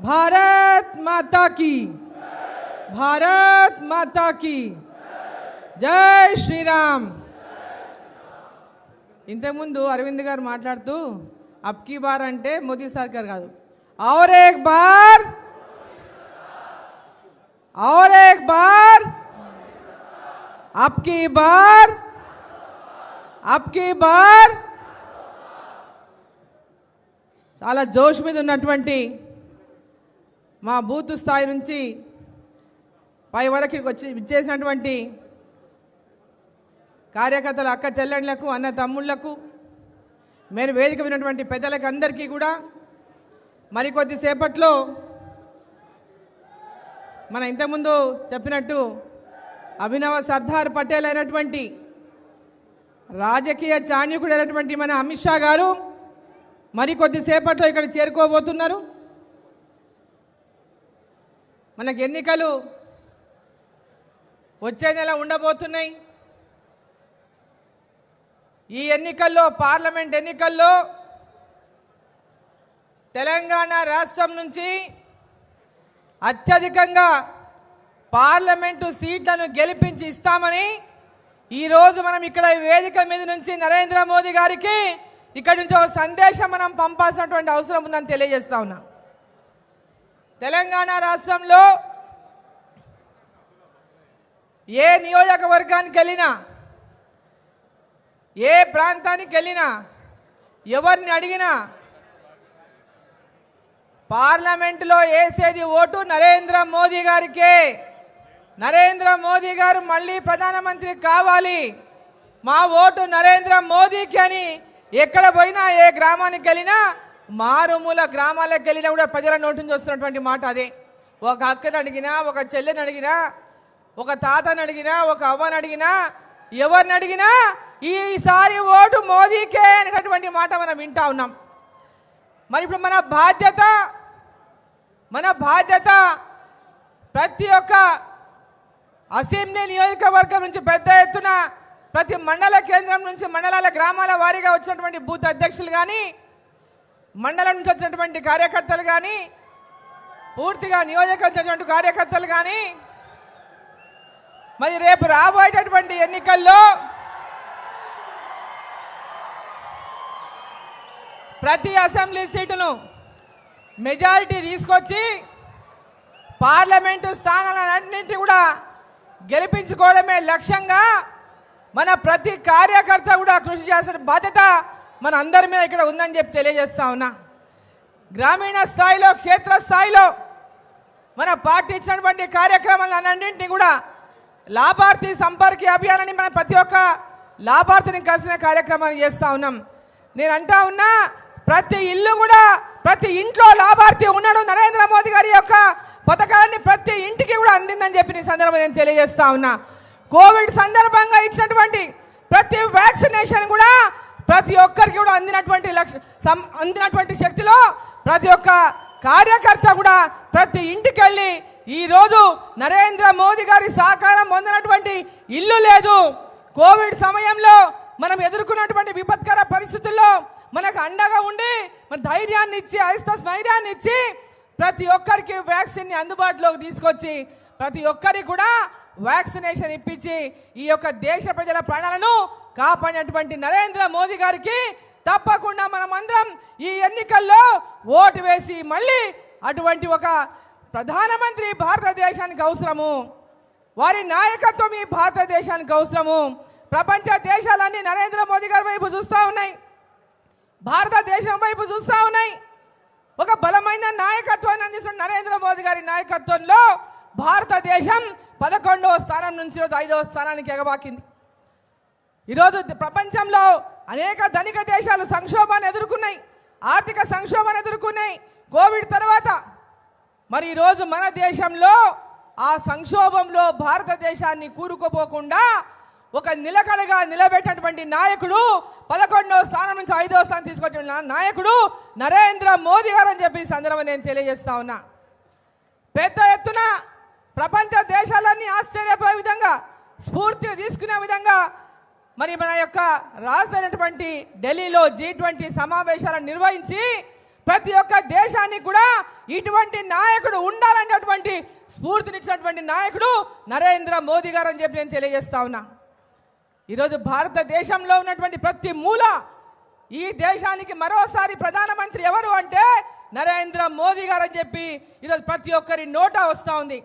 భారత్ మాతా key Bharat మాతా key జై శ్రీరామ్ ఇంతకుముందు అరవింద్ గారు మాట్లాడుతూ అబ్కీ బార్ అంటే మోదీ సర్కార్ కాదు ఔర్ ఏక్ బార్ ఔర్ ఏక్ బార్ అబ్కీ బార్ అబ్కీ బార్ చాలా జోష్ మీద ఉన్నటువంటి మా బూత్ స్థాయి నుంచి పై వరకు వచ్చి ఇచ్చేసినటువంటి కార్యకర్తల అక్క చెల్లెళ్ళకు అన్న తమ్ముళ్ళకు మీరు వేదిక విన్నటువంటి పెద్దలకు అందరికీ కూడా మరికొద్ది సేపట్లో మన ఇంతకుముందు చెప్పినట్టు అభినవ సర్దార్ పటేల్ అయినటువంటి రాజకీయ చాణ్యకుడు అయినటువంటి మన అమిత్ షా గారు మరికొద్ది సేపట్లో ఇక్కడ చేరుకోబోతున్నారు. మనకు ఎన్నికలు వచ్చే నెల ఉండబోతున్నాయి. ఈ ఎన్నికల్లో పార్లమెంట్ ఎన్నికల్లో తెలంగాణ రాష్ట్రం నుంచి అత్యధికంగా పార్లమెంటు సీట్లను గెలిపించి ఇస్తామని ఈరోజు మనం ఇక్కడ వేదిక మీద నుంచి నరేంద్ర మోదీ గారికి ఇక్కడి నుంచి ఒక సందేశం మనం పంపాల్సినటువంటి అవసరం ఉందని తెలియజేస్తా ఉన్నాం. తెలంగాణ రాష్ట్రంలో ఏ నియోజకవర్గానికి వెళ్ళినా ఏ ప్రాంతానికి వెళ్ళినా ఎవరిని అడిగినా పార్లమెంటులో వేసేది ఓటు నరేంద్ర మోదీ గారికే. నరేంద్ర మోదీ గారు మళ్ళీ ప్రధానమంత్రి కావాలి. మా ఓటు నరేంద్ర మోదీకి అని ఎక్కడ పోయినా ఏ గ్రామానికి వెళ్ళినా మారుమూల గ్రామాలకు వెళ్ళినా కూడా ప్రజల నోటి నుంచి వస్తున్నటువంటి మాట అదే. ఒక అక్కని అడిగినా ఒక చెల్లెని అడిగినా ఒక తాతని అడిగినా ఒక అవ్వని అడిగినా ఎవరిని అడిగినా ఈసారి ఓటు మోదీకే అనేటటువంటి మాట మనం వింటా ఉన్నాం. మరి ఇప్పుడు మన బాధ్యత మన బాధ్యత ప్రతి ఒక్క అసెంబ్లీ నియోజకవర్గం నుంచి పెద్ద ఎత్తున ప్రతి మండల కేంద్రం నుంచి మండలాల గ్రామాల వారీగా వచ్చినటువంటి బూత్ అధ్యక్షులు కానీ మండలం నుంచి వచ్చినటువంటి కార్యకర్తలు కానీ పూర్తిగా నియోజకవర్గం కార్యకర్తలు కానీ మరి రేపు రాబోయేటటువంటి ఎన్నికల్లో ప్రతి అసెంబ్లీ సీటును మెజారిటీ తీసుకొచ్చి పార్లమెంటు స్థానాలన్నింటినీ కూడా గెలిపించుకోవడమే లక్ష్యంగా మన ప్రతి కార్యకర్త కూడా కృషి చేసిన బాధ్యత మన అందరి మీద ఇక్కడ ఉందని చెప్పి తెలియజేస్తా ఉన్నా. గ్రామీణ స్థాయిలో క్షేత్ర స్థాయిలో మన పార్టీ ఇచ్చినటువంటి కార్యక్రమాలన్నింటినీ కూడా లాభార్థి సంపర్కి అభియానాన్ని మన ప్రతి ఒక్క లాభార్థిని కలిసిన కార్యక్రమాన్ని చేస్తా ఉన్నాం. నేను అంటా ఉన్నా ప్రతి ఇల్లు కూడా ప్రతి ఇంట్లో లాభార్థి ఉన్నాడు నరేంద్ర మోదీ గారి యొక్క పథకాలన్నీ ప్రతి ఇంటికి కూడా అందిందని చెప్పి ఈ సందర్భంగా నేను తెలియజేస్తా ఉన్నా. కోవిడ్ సందర్భంగా ఇచ్చినటువంటి ప్రతి వ్యాక్సినేషన్ కూడా ప్రతి ఒక్కరికి కూడా అందినటువంటి లక్ష అందినటువంటి శక్తిలో ప్రతి ఒక్క కార్యకర్త కూడా ప్రతి ఇంటికి వెళ్ళి ఈ రోజు నరేంద్ర మోదీ గారి సహకారం పొందినటువంటి ఇల్లు లేదు. కోవిడ్ సమయంలో మనం ఎదుర్కొన్నటువంటి విపత్కర పరిస్థితుల్లో మనకు అండగా ఉండి మన ధైర్యాన్ని ఇచ్చి ఐస్త స్థైర్యాన్ని ఇచ్చి ప్రతి ఒక్కరికి వ్యాక్సిన్ని అందుబాటులోకి తీసుకొచ్చి ప్రతి ఒక్కరికి కూడా వ్యాక్సినేషన్ ఇప్పించి ఈ యొక్క దేశ ప్రజల ప్రాణాలను కాపాడినటువంటి నరేంద్ర మోదీ గారికి తప్పకుండా మనమందరం ఈ ఎన్నికల్లో ఓటు వేసి మళ్ళీ అటువంటి ఒక ప్రధానమంత్రి భారతదేశానికి అవసరము. వారి నాయకత్వం ఈ భారతదేశానికి అవసరము. ప్రపంచ దేశాలన్నీ నరేంద్ర మోదీ గారి వైపు చూస్తూ ఉన్నాయి. భారతదేశం వైపు చూస్తూ ఉన్నాయి. ఒక బలమైన నాయకత్వాన్ని అందిస్తున్న నరేంద్ర మోదీ గారి నాయకత్వంలో భారతదేశం పదకొండవ స్థానం నుంచి ఈరోజు ఐదవ స్థానానికి ఎగబాకింది. ఈరోజు ప్రపంచంలో అనేక ధనిక దేశాలు సంక్షోభాన్ని ఎదుర్కొన్నాయి ఆర్థిక సంక్షోభాన్ని ఎదుర్కొన్నాయి కోవిడ్ తర్వాత. మరి ఈరోజు మన దేశంలో ఆ సంక్షోభంలో భారతదేశాన్ని కూరుకుపోకుండా ఒక నిలకడగా నిలబెట్టినటువంటి నాయకుడు పదకొండవ స్థానం నుంచి ఐదవ స్థానం తీసుకొచ్చిన నాయకుడు నరేంద్ర మోదీ గారు అని చెప్పి సందర్భం నేను తెలియజేస్తా ఉన్నా. పెద్ద ఎత్తున ప్రపంచ దేశాలన్నీ ఆశ్చర్యపోయే విధంగా స్ఫూర్తి తీసుకునే విధంగా మరి మన యొక్క రాజధానటువంటి ఢిల్లీలో జీ ట్వంటీ సమావేశాలను నిర్వహించి ప్రతి ఒక్క దేశానికి కూడా ఇటువంటి నాయకుడు ఉండాలనేటువంటి స్ఫూర్తినిచ్చినటువంటి నాయకుడు నరేంద్ర మోదీ గారు అని చెప్పి నేను తెలియజేస్తా ఉన్నా. ఈరోజు భారతదేశంలో ఉన్నటువంటి ప్రతి మూల ఈ దేశానికి మరోసారి ప్రధానమంత్రి ఎవరు అంటే నరేంద్ర మోదీ గారు అని చెప్పి ఈరోజు ప్రతి ఒక్కరి నోటా వస్తూ ఉంది.